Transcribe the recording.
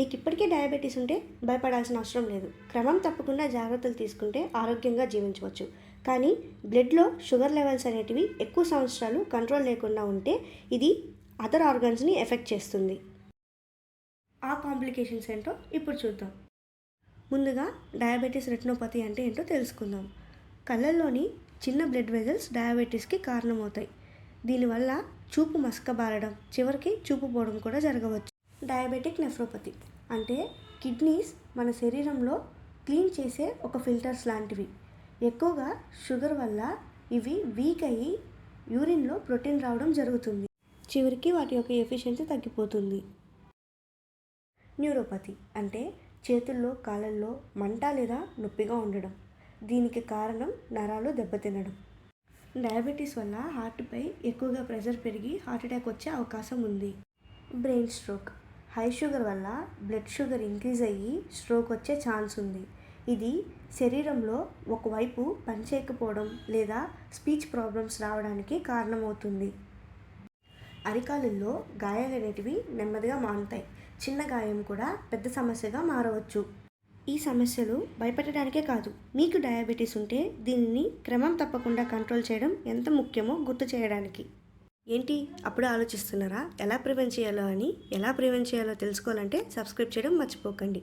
మీకు ఇప్పటికే డయాబెటీస్ ఉంటే భయపడాల్సిన అవసరం లేదు. క్రమం తప్పకుండా జాగ్రత్తలు తీసుకుంటే ఆరోగ్యంగా జీవించవచ్చు. కానీ బ్లడ్లో షుగర్ లెవెల్స్ అనేటివి ఎక్కువ సంవత్సరాలు కంట్రోల్ లేకుండా ఉంటే ఇది అదర్ ఆర్గన్స్ని ఎఫెక్ట్ చేస్తుంది. ఆ కాంప్లికేషన్స్ ఏంటో ఇప్పుడు చూద్దాం. ముందుగా డయాబెటీస్ రెటినోపతి అంటే ఏంటో తెలుసుకుందాం. కళ్ళల్లోని చిన్న బ్లడ్ వెజల్స్ డయాబెటీస్కి కారణమవుతాయి. దీనివల్ల చూపు మసకబారడం చివరికి చూపు పోవడం కూడా జరగవచ్చు. Diabetic nephropathy. అంటే కిడ్నీస్ మన శరీరంలో క్లీన్ చేసే ఒక ఫిల్టర్స్ లాంటివి. ఎక్కువగా షుగర్ వల్ల ఇవి వీక్ అయ్యి యూరిన్లో ప్రోటీన్ రావడం జరుగుతుంది. చివరికి వాటి యొక్క ఎఫిషియన్సీ తగ్గిపోతుంది. న్యూరోపతి అంటే చేతుల్లో కాళ్ళల్లో మంట లేదా నొప్పిగా ఉండడం. దీనికి కారణం నరాలు దెబ్బతినడం. డయాబెటీస్ వల్ల హార్ట్పై ఎక్కువగా ప్రెషర్ పెరిగి హార్ట్ అటాక్ వచ్చే అవకాశం ఉంది. Brain stroke. హై షుగర్ వల్ల బ్లడ్ షుగర్ ఇంక్రీజ్ అయ్యి స్ట్రోక్ వచ్చే ఛాన్స్ ఉంది. ఇది శరీరంలో ఒకవైపు పనిచేయకపోవడం లేదా స్పీచ్ ప్రాబ్లమ్స్ రావడానికి కారణమవుతుంది. అరికాలుల్లో గాయాలనేటివి నెమ్మదిగా మానుతాయి. చిన్న గాయం కూడా పెద్ద సమస్యగా మారవచ్చు. ఈ సమస్యలు భయపెట్టడానికే కాదు మీకు డయాబెటీస్ ఉంటే దీనిని క్రమం తప్పకుండా కంట్రోల్ చేయడం ఎంత ముఖ్యమో గుర్తు చేయడానికి. ఏంటి? అప్పుడు ఆలోచిస్తున్నారా? ఎలా ప్రివెంట్ చేయాలో అని? ఎలా ప్రివెంట్ చేయాలో తెలుసుకోవాలంటే సబ్స్క్రైబ్ చేయడం మర్చిపోకండి.